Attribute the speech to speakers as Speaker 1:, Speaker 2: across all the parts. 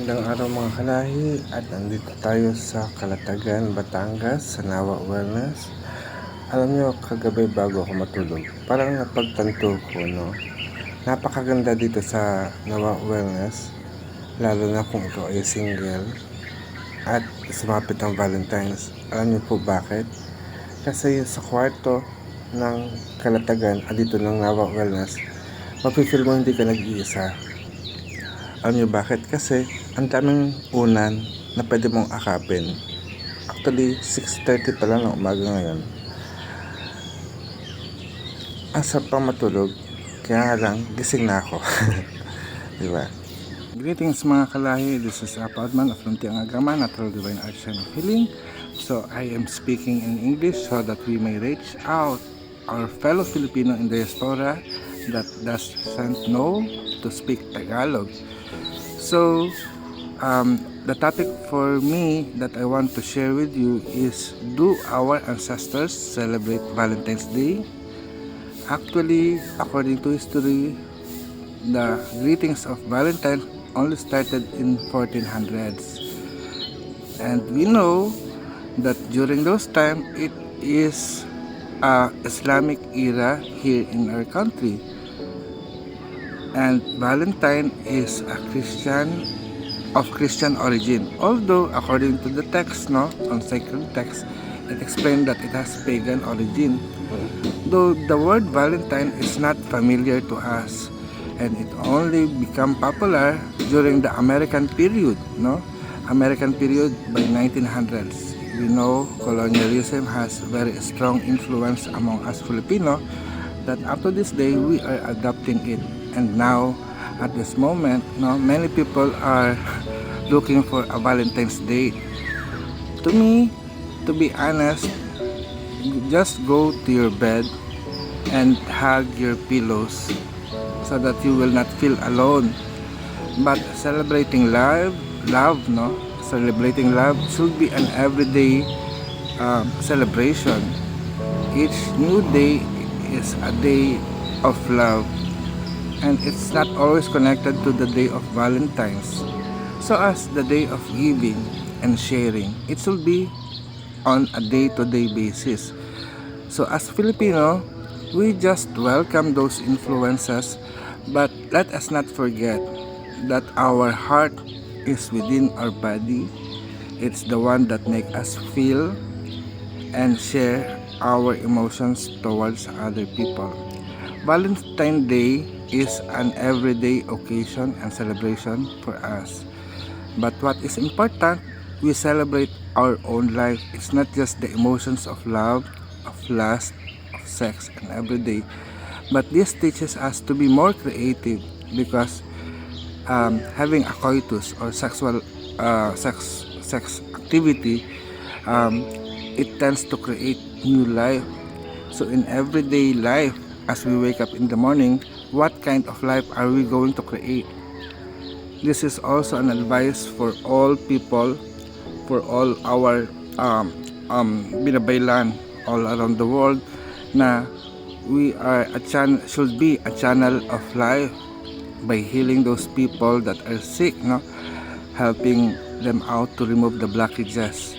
Speaker 1: Magandang araw mga kalahi at nandito tayo sa Kalatagan, Batangas sa Nawa Wellness. Alam nyo, kagabi bago ako matulog, parang napagtanto ko, no? Napakaganda dito sa Nawa Wellness, lalo na kung ikaw ay single at sumapit ang Valentine's. Alam nyo po bakit? Kasi sa kwarto ng Kalatagan, at dito ng Nawa Wellness, mapifeel mo hindi ka nag-iisa alam niyo bakit? Kasi ang daming unan na pwede mong akapin. Actually, 6.30 pa lang ng umaga ngayon. Ang sarap pang matulog. Kaya nga lang, gising na ako. Di ba? Greetings mga kalahi. This is Apadman of Luntiang Agama, Natural Divine Art Channel Healing. So, I am speaking in English so that we may reach out our fellow Filipino in diaspora that doesn't know to speak Tagalog. So, um, the topic for me that I want to share with you is Do our ancestors celebrate Valentine's Day? Actually, according to history, the greetings of Valentine only started in 1400s. And we know that during those time it is a Islamic era here in our country and Valentine is a Christian of Christian origin. Although according to the text, no, on sacred text, it explained that it has pagan origin. Though the word Valentine is not familiar to us, and it only become popular during the American period, no, American period by 1900s. We know colonialism has very strong influence among us Filipino that up to this day we are adopting it and now at this moment no many people are looking for a valentine's day. To me to be honest just go to your bed and hug your pillows so that you will not feel alone. But celebrating love love no celebrating love should be an everyday um, celebration. Each new day is a day of love and it's not always connected to the day of Valentine's. So as the day of giving and sharing, it should be on a day-to-day basis. So as Filipino, we just welcome those influences, but let us not forget that our heart is within our body. It's the one that make us feel and share our emotions towards other people. Valentine's Day is an everyday occasion and celebration for us. But what is important, we celebrate our own life. It's not just the emotions of love, of lust, of sex, and everyday. But this teaches us to be more creative because um, having a coitus or sexual uh, sex sex activity, um, it tends to create new life. So in everyday life, as we wake up in the morning, what kind of life are we going to create? This is also an advice for all people, for all our um, um, binabaylan all around the world na we are a chan should be a channel of life by healing those people that are sick, no? helping them out to remove the blockages.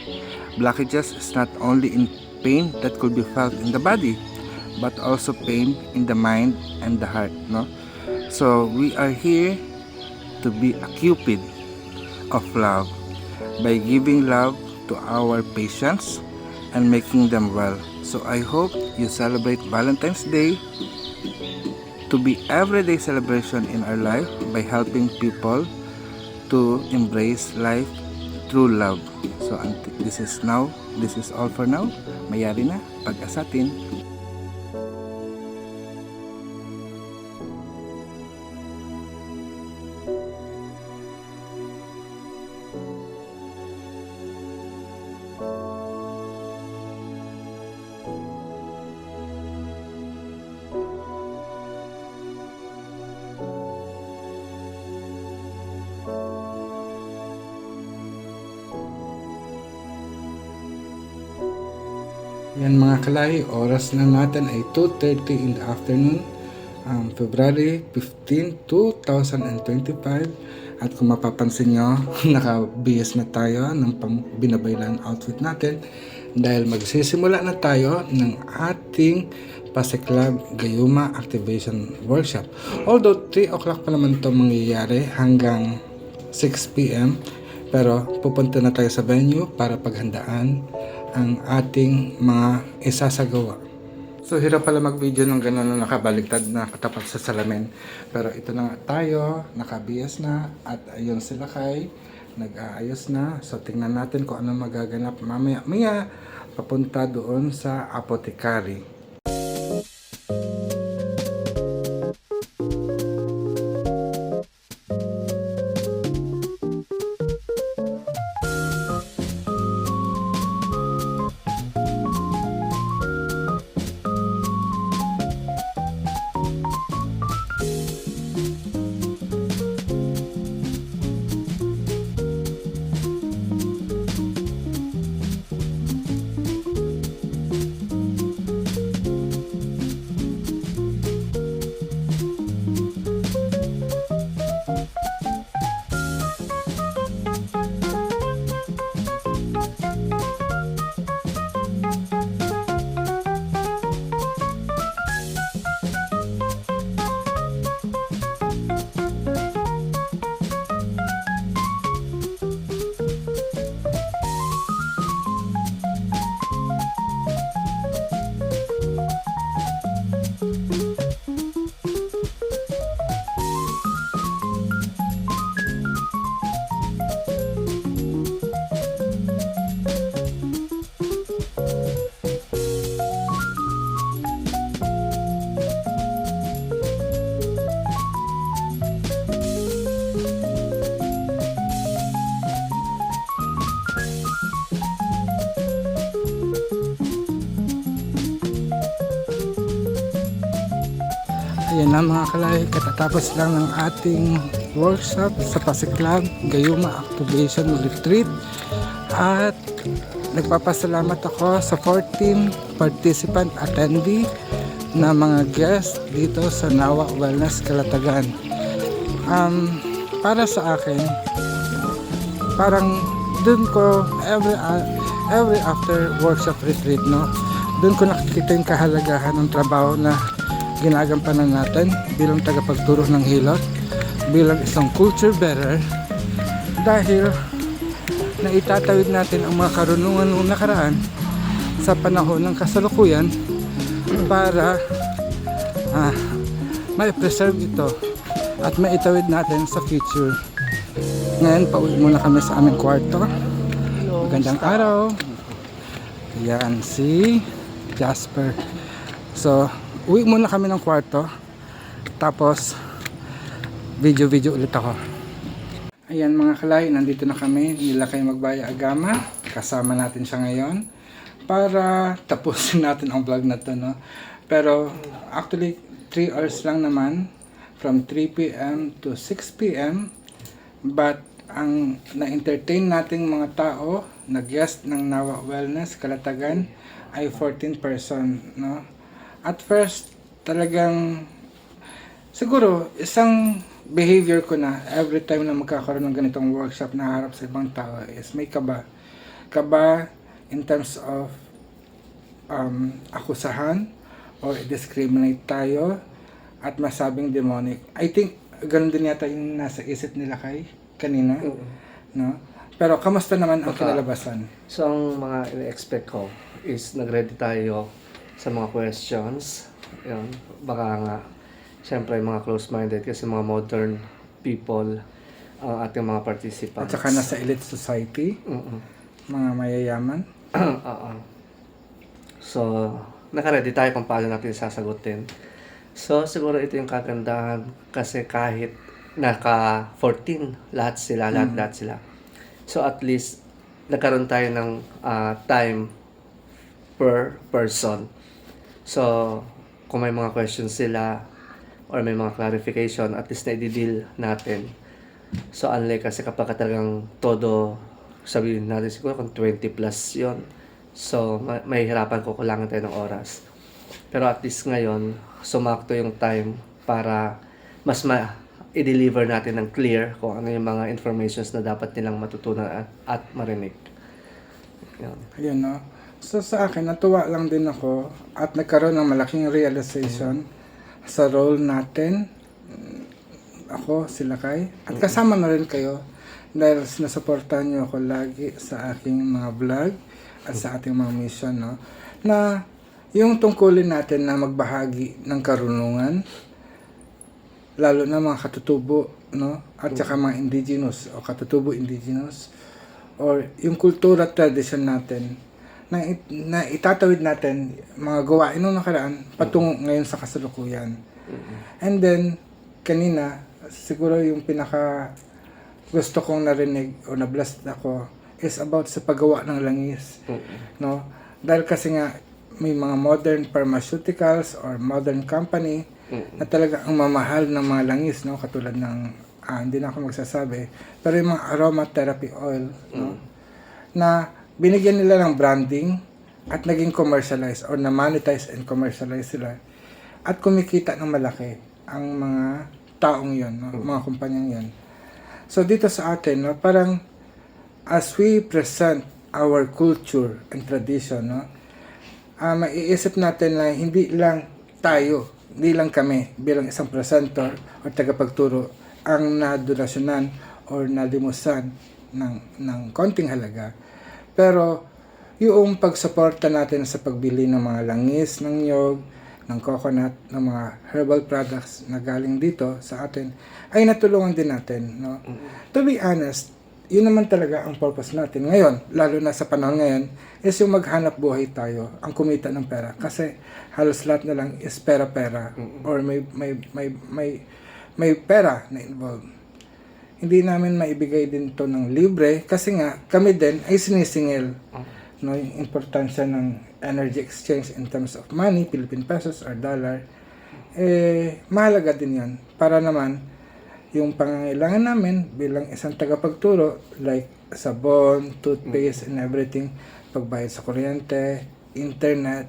Speaker 1: Blockages is not only in pain that could be felt in the body, but also pain in the mind and the heart no? So we are here to be a cupid of love by giving love to our patients and making them well. So i hope you celebrate valentine's day to be everyday celebration in our life by helping people to embrace life through love. So this is now this is all for now. Mayari na pag-asatin Yan mga kalay, oras na natin ay 2.30 in the afternoon, um, February 15, 2025. At kung mapapansin nyo, naka-BS na tayo ng binabaylan outfit natin dahil magsisimula na tayo ng ating Pasiklab Gayuma Activation Workshop. Although 3 o'clock pa naman ito mangyayari hanggang 6 p.m. Pero pupunta na tayo sa venue para paghandaan ang ating mga isasagawa. So hirap pala mag-video ng gano'n na nakabaligtad na katapat sa salamin. Pero ito na nga tayo, nakabias na at ayun sila kay nag-aayos na. So tingnan natin kung ano magaganap mamaya. Maya papunta doon sa apotekary. Ayan mga kalay, katatapos lang ng ating workshop sa Pasig Club, Gayuma Activation Retreat. At nagpapasalamat ako sa 14 participant attendee na mga guest dito sa Nawa Wellness Kalatagan. Um, para sa akin, parang dun ko every uh, every after workshop retreat no dun ko nakikita yung kahalagahan ng trabaho na ginagampanan natin bilang tagapagturo ng hilot bilang isang culture bearer dahil naitatawid natin ang mga karunungan ng nakaraan sa panahon ng kasalukuyan para ah, ma-preserve ito at maitawid natin sa future ngayon, pauwi muna kami sa aming kwarto. Magandang araw. Yan, si Jasper. So, uwi muna kami ng kwarto. Tapos, video-video ulit ako. Ayan mga kalay, nandito na kami. Nila kayo magbaya agama. Kasama natin siya ngayon. Para tapusin natin ang vlog na to, no? Pero, actually, 3 hours lang naman. From 3 p.m. to 6 p.m. But ang na-entertain nating mga tao na guest ng Nawa Wellness Kalatagan ay 14 person, no? At first, talagang siguro isang behavior ko na every time na magkakaroon ng ganitong workshop na harap sa ibang tao is may kaba. Kaba in terms of um, akusahan or discriminate tayo at masabing demonic. I think ganun din yata yung nasa isip nila kay kanina, no? Pero kamusta naman ang
Speaker 2: Baka-
Speaker 1: kinalabasan?
Speaker 2: So, ang mga ina-expect ko is nag-ready tayo sa mga questions. Yun. Baka nga, syempre, mga close-minded kasi mga modern people ang ating mga
Speaker 1: At
Speaker 2: participants.
Speaker 1: saka nasa elite society,
Speaker 2: Mm-mm.
Speaker 1: mga mayayaman.
Speaker 2: Oo. So, naka-ready tayo kung paano natin sasagutin. So, siguro ito yung kagandahan kasi kahit naka 14 lahat sila, lahat, lahat sila. So, at least nagkaroon tayo ng ah, time per person. So, kung may mga questions sila or may mga clarification, at least na-deal natin. So, unlike kasi kapag ka talagang todo, sabihin natin siguro kung 20 plus yon So, ma- may hirapan ko kulangan tayo ng oras. Pero at least ngayon, sumakto yung time para mas ma i-deliver natin ng clear kung ano yung mga informations na dapat nilang matutunan at, at marinig. Yun.
Speaker 1: Ayun, no? So sa akin, natuwa lang din ako at nagkaroon ng malaking realization sa role natin. Ako, sila kay. At kasama na rin kayo dahil sinusuportahan niyo ako lagi sa aking mga vlog at sa ating mga mission, no? Na yung tungkulin natin na magbahagi ng karunungan, lalo na mga katutubo, no? At saka mga indigenous o katutubo indigenous or yung kultura at tradition natin na, it- na itatawid natin mga gawain nung nakaraan patungo ngayon sa kasalukuyan. And then, kanina, siguro yung pinaka gusto kong narinig o na-blessed ako is about sa paggawa ng langis. No? Dahil kasi nga, may mga modern pharmaceuticals or modern company na talaga ang mamahal ng mga langis, no? Katulad ng, ah, hindi na ako magsasabi, pero yung mga aromatherapy oil, no? Na binigyan nila ng branding at naging commercialized or na-monetize and commercialize sila at kumikita ng malaki ang mga taong yon, no? mga kumpanyang yon. So dito sa atin, no, parang as we present our culture and tradition, no, ah maiisip natin na hindi lang tayo, hindi lang kami bilang isang presenter o tagapagturo ang nadonasyonan or nalimusan ng, ng konting halaga. Pero yung pagsuporta natin sa pagbili ng mga langis, ng nyog, ng coconut, ng mga herbal products na galing dito sa atin, ay natulungan din natin. No? To be honest, yun naman talaga ang purpose natin ngayon, lalo na sa panahon ngayon, is yung maghanap buhay tayo, ang kumita ng pera. Kasi halos lahat na lang is pera-pera or may, may, may, may, may pera na involved. Hindi namin maibigay din to ng libre kasi nga kami din ay sinisingil no, yung importansya ng energy exchange in terms of money, Philippine pesos or dollar, eh, mahalaga din yan para naman yung pangangailangan namin bilang isang tagapagturo like sabon, toothpaste, and everything, pagbayad sa kuryente, internet,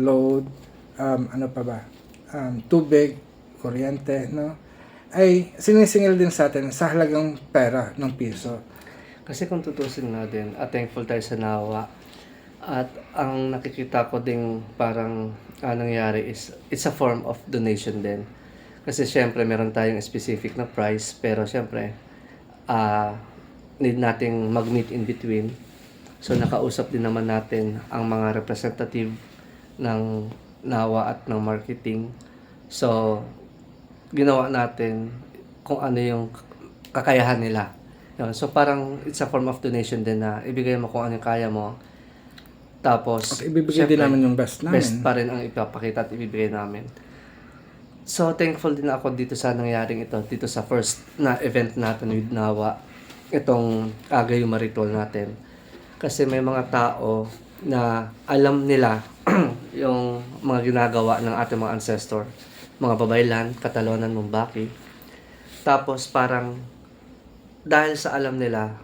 Speaker 1: load, um, ano pa ba, um, tubig, kuryente, no? Ay sinisingil din sa atin sa halagang pera ng piso.
Speaker 2: Kasi kung tutusin nga din, at thankful tayo sa nawa. At ang nakikita ko ding parang ah, nangyari is, it's a form of donation din. Kasi syempre meron tayong specific na price, pero syempre, ah need nating mag-meet in between. So nakausap din naman natin ang mga representative ng nawa at ng marketing. So, ginawa natin kung ano yung kakayahan nila. Yun. So parang it's a form of donation din na ibigay mo kung ano yung kaya mo. Tapos,
Speaker 1: At ibibigay din
Speaker 2: syempre,
Speaker 1: namin yung best namin.
Speaker 2: best pa rin ang ipapakita at ibibigay namin. So, thankful din ako dito sa nangyaring ito, dito sa first na event natin with Nawa, itong Agayuma ritual natin. Kasi may mga tao na alam nila yung mga ginagawa ng ating mga ancestor, mga babaylan, Catalonan, Mumbaki. Tapos parang dahil sa alam nila,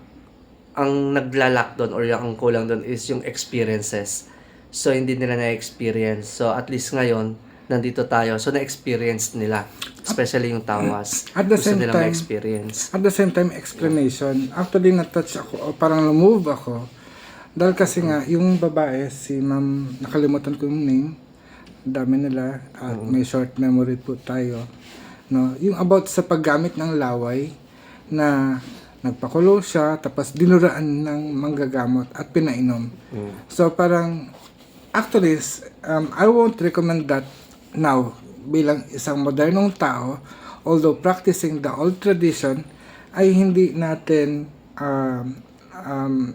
Speaker 2: ang naglalak doon or yung ang kulang doon is yung experiences. So, hindi nila na-experience. So, at least ngayon, nandito tayo. So, na-experience nila. Especially yung tawas.
Speaker 1: At the
Speaker 2: Gusto
Speaker 1: same
Speaker 2: nila
Speaker 1: time-
Speaker 2: ma-experience.
Speaker 1: At the same time, explanation. Actually, na-touch ako, o parang lumove ako. Dahil kasi nga, yung babae, si ma'am, nakalimutan ko yung name. Dami nila. At may short memory po tayo. No? Yung about sa paggamit ng laway na nagpakulo siya, tapos dinuraan ng manggagamot at pinainom. So parang, actually, um, I won't recommend that now bilang isang modernong tao, although practicing the old tradition, ay hindi natin um, um,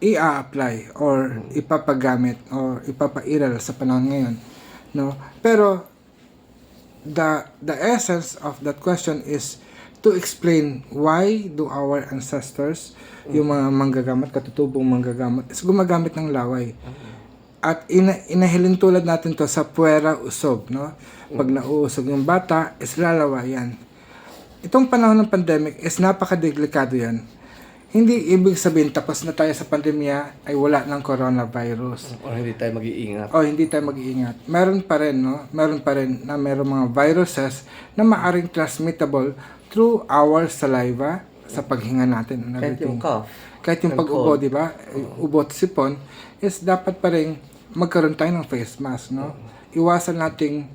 Speaker 1: i-apply or ipapagamit or ipapairal sa panahon ngayon. No? Pero the the essence of that question is to explain why do our ancestors, yung mga manggagamot, katutubong manggagamot, is gumagamit ng laway. At ina inahilin tulad natin to sa puwera usog, no? Pag nauusog yung bata, is lalawa yan. Itong panahon ng pandemic is napakadelikado yan. Hindi ibig sabihin tapos na tayo sa pandemya ay wala ng coronavirus.
Speaker 2: O hindi tayo mag-iingat.
Speaker 1: O hindi tayo mag-iingat. Meron pa rin, no? Meron pa rin na meron mga viruses na maaring transmittable through our saliva sa paghinga natin and
Speaker 2: Kahit
Speaker 1: everything.
Speaker 2: yung cough.
Speaker 1: Kahit yung
Speaker 2: Ng
Speaker 1: pag-ubo, di ba? Ubo at sipon, is dapat pa rin magkaroon tayo ng face mask, no? Iwasan nating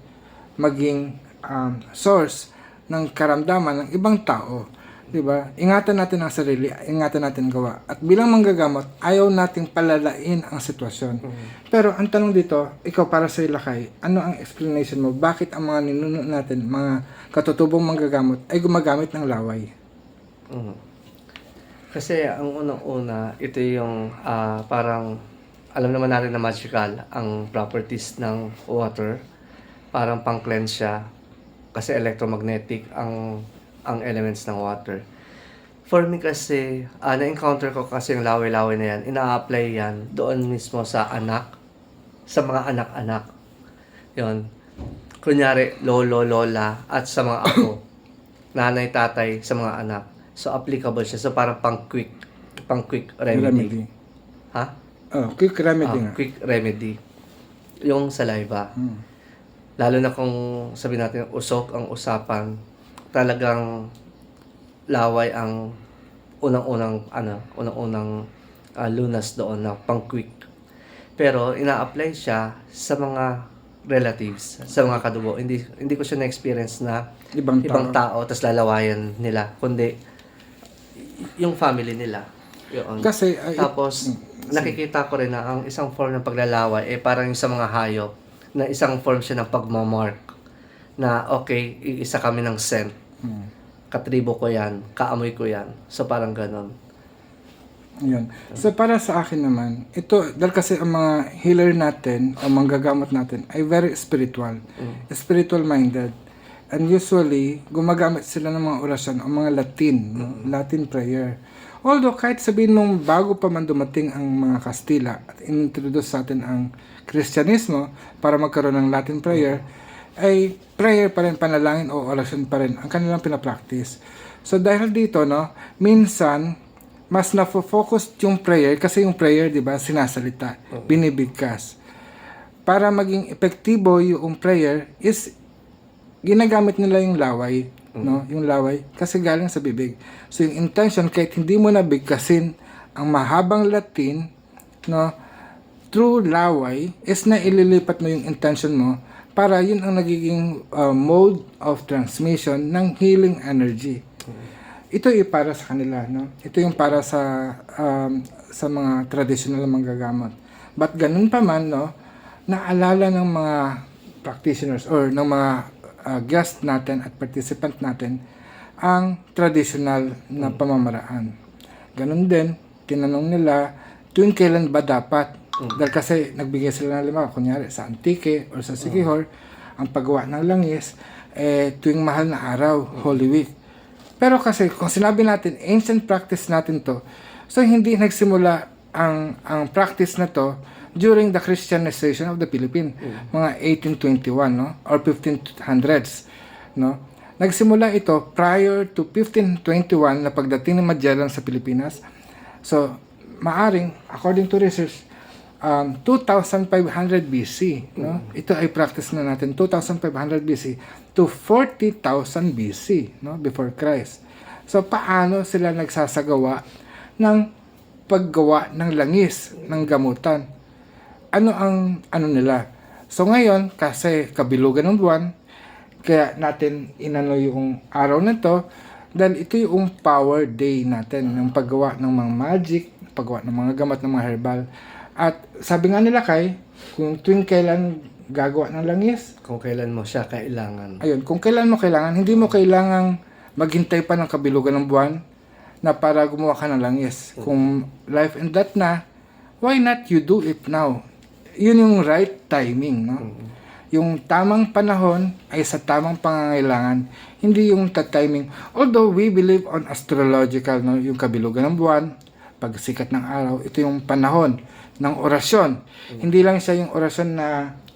Speaker 1: maging um, source ng karamdaman ng ibang tao. Di ba? Ingatan natin ang sarili, ingatan natin gawa. At bilang manggagamot, ayaw nating palalain ang sitwasyon. Pero ang tanong dito, ikaw para sa ilakay, ano ang explanation mo? Bakit ang mga ninuno natin, mga katutubong manggagamot, ay gumagamit ng laway?
Speaker 2: Mhm. Kasi ang unang-una, ito yung ah, parang alam naman natin na magical ang properties ng water. Parang pang-cleanse siya kasi electromagnetic ang ang elements ng water. For me kasi, ah, na-encounter ko kasi yung laway-laway na yan, ina-apply yan doon mismo sa anak, sa mga anak-anak. Yon. Kunyari, lolo, lola, at sa mga apo. nanay, tatay, sa mga anak. So, applicable siya. So, parang pang-quick, pang-quick remedy.
Speaker 1: Remedy.
Speaker 2: Ha?
Speaker 1: Oh, quick remedy
Speaker 2: Ah,
Speaker 1: nga.
Speaker 2: quick remedy. Yung saliva.
Speaker 1: Hmm.
Speaker 2: Lalo na kung sabi natin usok ang usapan, talagang laway ang unang-unang ano, unang-unang ah, lunas doon na pang-quick. Pero ina-apply siya sa mga relatives, sa mga kadugo. Hindi hindi ko siya na-experience na
Speaker 1: Ibang tao.
Speaker 2: ibang tao tapos lalawayan nila, kundi yung family nila. Yun.
Speaker 1: Kasi, ay,
Speaker 2: Tapos, nakikita ko rin na ang isang form ng paglalaway eh parang yung sa mga hayop na isang form siya ng pagmamark na okay, iisa kami ng scent. Katribo ko yan, kaamoy ko yan. So parang ganon.
Speaker 1: Yun. So para sa akin naman, ito, dahil kasi ang mga healer natin o manggagamot natin ay very spiritual. Spiritual minded. And usually, gumagamit sila ng mga orasyon o mga Latin, no? Latin prayer. Although kahit sabihin mong bago pa man dumating ang mga Kastila at introduce sa atin ang Kristyanismo para magkaroon ng Latin prayer, ay prayer pa rin, panalangin o orasyon pa rin ang kanilang pinapractice. So dahil dito, no, minsan, mas na-focus yung prayer kasi yung prayer, di ba, sinasalita, binibigkas. Para maging epektibo yung prayer is ginagamit nila yung laway, no? Yung laway kasi galing sa bibig. So yung intention kahit hindi mo nabigkasin ang mahabang Latin, no? Through laway is na ililipat mo yung intention mo para yun ang nagiging uh, mode of transmission ng healing energy. Ito ay para sa kanila, no? Ito yung para sa um, sa mga traditional na manggagamot. But ganun pa man, no? Naalala ng mga practitioners or ng mga uh, guest natin at participant natin ang traditional na pamamaraan. Ganun din, tinanong nila tuwing kailan ba dapat dahil kasi nagbigay sila ng lima, kunyari sa Antique or sa Sikihor, ang paggawa ng langis, eh, tuwing mahal na araw, Holy Week. Pero kasi kung sinabi natin ancient practice natin to, so hindi nagsimula ang ang practice na to during the Christianization of the Philippines, mga 1821 no or 1500s, no. Nagsimula ito prior to 1521 na pagdating ni Magellan sa Pilipinas. So, maaring according to research um, 2500 BC, no? Ito ay practice na natin 2500 BC to 40,000 BC, no? Before Christ. So paano sila nagsasagawa ng paggawa ng langis ng gamutan? Ano ang ano nila? So ngayon kasi kabilugan ng buwan, kaya natin inano yung araw na to dahil ito yung power day natin, yung paggawa ng mga magic, paggawa ng mga gamot ng mga herbal. At sabi nga nila kay, kung tuwing kailan gagawa ng langis,
Speaker 2: Kung kailan mo siya kailangan.
Speaker 1: ayun, kung kailan mo kailangan, hindi mo kailangang maghintay pa ng kabilugan ng buwan na para gumawa ka ng langis. Kung life and death na, why not you do it now? Yun yung right timing, no? Yung tamang panahon ay sa tamang pangangailangan, hindi yung timing. Although we believe on astrological, no? yung kabilugan ng buwan, pagsikat ng araw, ito yung panahon ng orasyon. Hindi lang siya yung orasyon na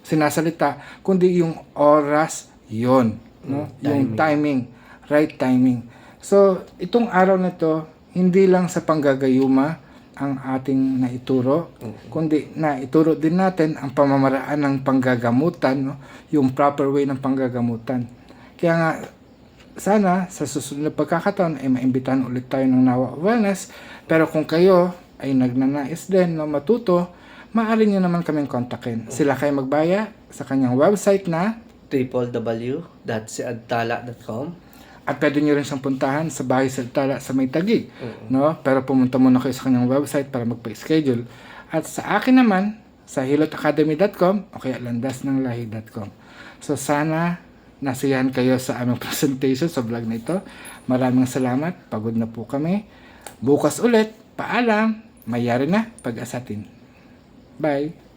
Speaker 1: sinasalita, kundi yung oras yon no? Yung timing, right timing. So, itong araw na to hindi lang sa panggagayuma ang ating naituro, kundi naituro din natin ang pamamaraan ng panggagamutan, no? yung proper way ng panggagamutan. Kaya nga, sana sa susunod na pagkakataon ay maimbitahan ulit tayo ng Nawa Wellness. Pero kung kayo ay nagnanais din na matuto, maaari nyo naman kaming kontakin. Sila kayo magbaya sa kanyang website na
Speaker 2: www.siadtala.com
Speaker 1: at pwede nyo rin siyang puntahan sa bahay sa Tala sa May Tagig. No? Pero pumunta muna kayo sa kanyang website para magpa-schedule. At sa akin naman, sa hilotacademy.com o kaya landasnanglahi.com. So sana nasiyahan kayo sa aming presentation sa vlog na ito. Maraming salamat. Pagod na po kami. Bukas ulit. Paalam. Mayari na pag-asatin. Bye.